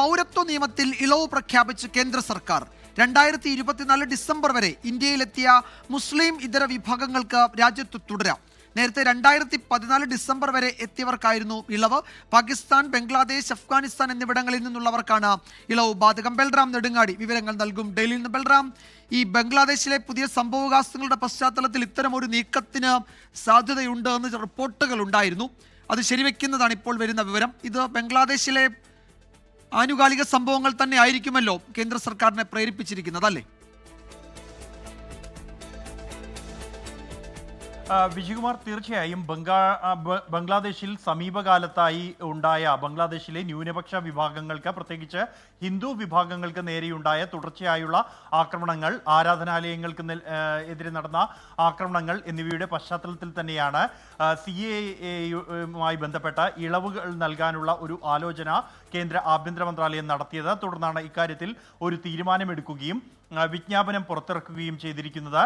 പൗരത്വ നിയമത്തിൽ ഇളവ് പ്രഖ്യാപിച്ച് കേന്ദ്ര സർക്കാർ. രണ്ടായിരത്തി ഇരുപത്തിനാല് ഡിസംബർ വരെ ഇന്ത്യയിലെത്തിയ മുസ്ലിം ഇതര വിഭാഗങ്ങൾക്ക് രാജ്യത്ത് തുടരാം. നേരത്തെ രണ്ടായിരത്തി പതിനാല് ഡിസംബർ വരെ എത്തിയവർക്കായിരുന്നു ഇളവ്. പാകിസ്ഥാൻ ബംഗ്ലാദേശ് അഫ്ഗാനിസ്ഥാൻ എന്നിവിടങ്ങളിൽ നിന്നുള്ളവർക്കാണ് ഇളവ്. ബാധകം. ബൽറാം നെടുങ്ങാടി വിവരങ്ങൾ നൽകും. ഡൽഹിയിൽ നിന്ന് ബൽറാം ഈ ബംഗ്ലാദേശിലെ പുതിയ സംഭവവികാസങ്ങളുടെ പശ്ചാത്തലത്തിൽ ഇത്തരം ഒരു നീക്കത്തിന് സാധ്യതയുണ്ട് എന്ന് റിപ്പോർട്ടുകൾ ഉണ്ടായിരുന്നു. അത് ശരിവെക്കുന്നതാണ് ഇപ്പോൾ വരുന്ന വിവരം. ഇത് ബംഗ്ലാദേശിലെ ആനുകാലിക സംഭവങ്ങൾ തന്നെ ആയിരിക്കുമല്ലോ കേന്ദ്ര സർക്കാരിനെ പ്രേരിപ്പിച്ചിരിക്കുന്നത് അല്ലേ? വിജയകുമാർ തീർച്ചയായും ബംഗാ ബംഗ്ലാദേശിൽ സമീപകാലത്തായി ഉണ്ടായ ബംഗ്ലാദേശിലെ ന്യൂനപക്ഷ വിഭാഗങ്ങൾക്ക് പ്രത്യേകിച്ച് ഹിന്ദു വിഭാഗങ്ങൾക്ക് നേരെയുണ്ടായ തുടർച്ചയായുള്ള ആക്രമണങ്ങൾ ആരാധനാലയങ്ങൾക്ക് എതിരെ നടന്ന ആക്രമണങ്ങൾ എന്നിവയുടെ പശ്ചാത്തലത്തിൽ തന്നെയാണ് സി എയുമായി ബന്ധപ്പെട്ട ഇളവുകൾ നൽകാനുള്ള ഒരു ആലോചന കേന്ദ്ര ആഭ്യന്തര മന്ത്രാലയം നടത്തിയത്. തുടർന്നാണ് ഇക്കാര്യത്തിൽ ഒരു തീരുമാനമെടുക്കുകയും വിജ്ഞാപനം പുറത്തിറക്കുകയും ചെയ്തിരിക്കുന്നത്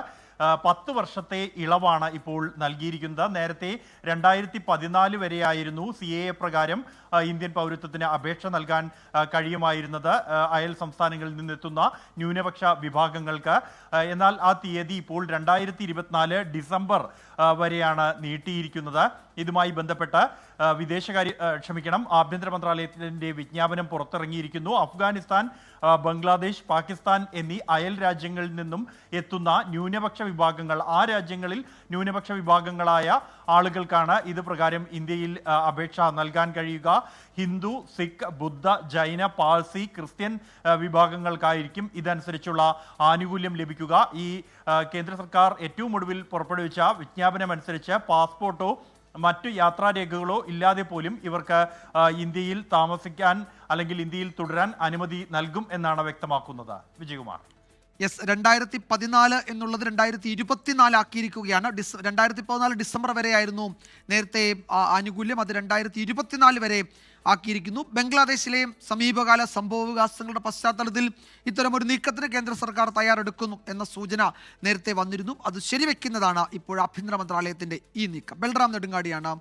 പത്ത് വർഷത്തെ ഇളവാണ് ഇപ്പോൾ നൽകിയിരിക്കുന്നത്. നേരത്തെ രണ്ടായിരത്തി പതിനാല് വരെയായിരുന്നു സി എ പ്രകാരം ഇന്ത്യൻ പൗരത്വത്തിന് അപേക്ഷ നൽകാൻ കഴിയുമായിരുന്നത്. അയൽ സംസ്ഥാനങ്ങളിൽ നിന്നെത്തുന്ന ന്യൂനപക്ഷ വിഭാഗങ്ങൾക്ക്. എന്നാൽ ആ തീയതി ഇപ്പോൾ രണ്ടായിരത്തി ഇരുപത്തിനാല് ഡിസംബർ വരെയാണ് നീട്ടിയിരിക്കുന്നത്. ഇതുമായി ബന്ധപ്പെട്ട് വിദേശകാര്യ ക്ഷമിക്കണം ആഭ്യന്തര മന്ത്രാലയത്തിന്റെ വിജ്ഞാപനം പുറത്തിറങ്ങിയിരിക്കുന്നു. അഫ്ഗാനിസ്ഥാൻ ബംഗ്ലാദേശ് പാകിസ്ഥാൻ എന്നീ അയൽ രാജ്യങ്ങളിൽ നിന്നും എത്തുന്ന ന്യൂനപക്ഷ വിഭാഗങ്ങൾ. ആ രാജ്യങ്ങളിൽ ന്യൂനപക്ഷ വിഭാഗങ്ങളായ ആളുകൾക്കാണ് ഇത് പ്രകാരം ഇന്ത്യയിൽ അപേക്ഷ നൽകാൻ കഴിയുക. ഹിന്ദു സിഖ് ബുദ്ധ ജൈന പാഴ്സി ക്രിസ്ത്യൻ വിഭാഗങ്ങൾക്കായിരിക്കും ഇതനുസരിച്ചുള്ള ആനുകൂല്യം ലഭിക്കുക. ഈ കേന്ദ്ര സർക്കാർ ഏറ്റവും ഒടുവിൽ പുറപ്പെടുവിച്ച വിജ്ഞാപനം അനുസരിച്ച് പാസ്പോർട്ടോ മറ്റു യാത്രാരേഖകളോ ഇല്ലാതെ പോലും ഇവർക്ക് ഇന്ത്യയിൽ താമസിക്കാൻ അല്ലെങ്കിൽ ഇന്ത്യയിൽ തുടരാൻ അനുമതി നൽകും എന്നാണ് വ്യക്തമാക്കുന്നത്. വിജയകുമാർ. യെസ് രണ്ടായിരത്തി പതിനാല് എന്നുള്ളത് രണ്ടായിരത്തി ഇരുപത്തിനാല് ആക്കിയിരിക്കുകയാണ്. ഡിസ് രണ്ടായിരത്തി പതിനാല് ഡിസംബർ വരെയായിരുന്നു നേരത്തെ ആനുകൂല്യം. അത് രണ്ടായിരത്തി ഇരുപത്തിനാല് വരെ ആക്കിയിരിക്കുന്നു. ബംഗ്ലാദേശിലെ സമീപകാല സംഭവവികാസങ്ങളുടെ പശ്ചാത്തലത്തിൽ ഇത്തരമൊരു നീക്കത്തിന് കേന്ദ്ര സർക്കാർ തയ്യാറെടുക്കുന്നു എന്ന സൂചന നേരത്തെ വന്നിരുന്നു. അത് ശരിവെക്കുന്നതാണ് ഇപ്പോൾ ആഭ്യന്തര മന്ത്രാലയത്തിന്റെ ഈ നീക്കം. ബൽറാം നെടുങ്ങാടിയാണ്